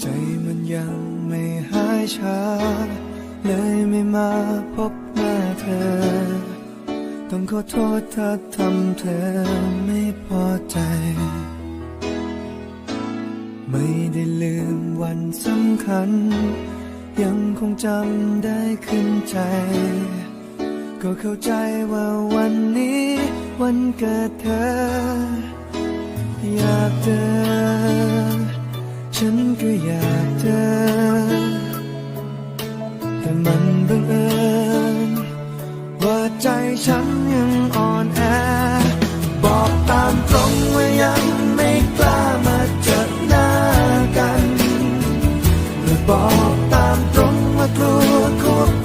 ใจมันยังไม่หายชา เลยไม่มาพบหน้าเธอ ต้องขอโทษถ้าทำเธอไม่พอใจ ไม่ได้ลืมวันสำคัญ ยังคงจำได้ขึ้นใจ ก็เข้าใจว่าวันนี้ วันเกิดเธอ อยากเจอ ฉันก็อยากเจอ แต่มันบังเอิญว่าใจฉันยังอ่อนแอ บอกตามตรงว่ายังไม่กล้ามาเจอหน้ากันหรือบอกตามตรงว่ากลัวควบ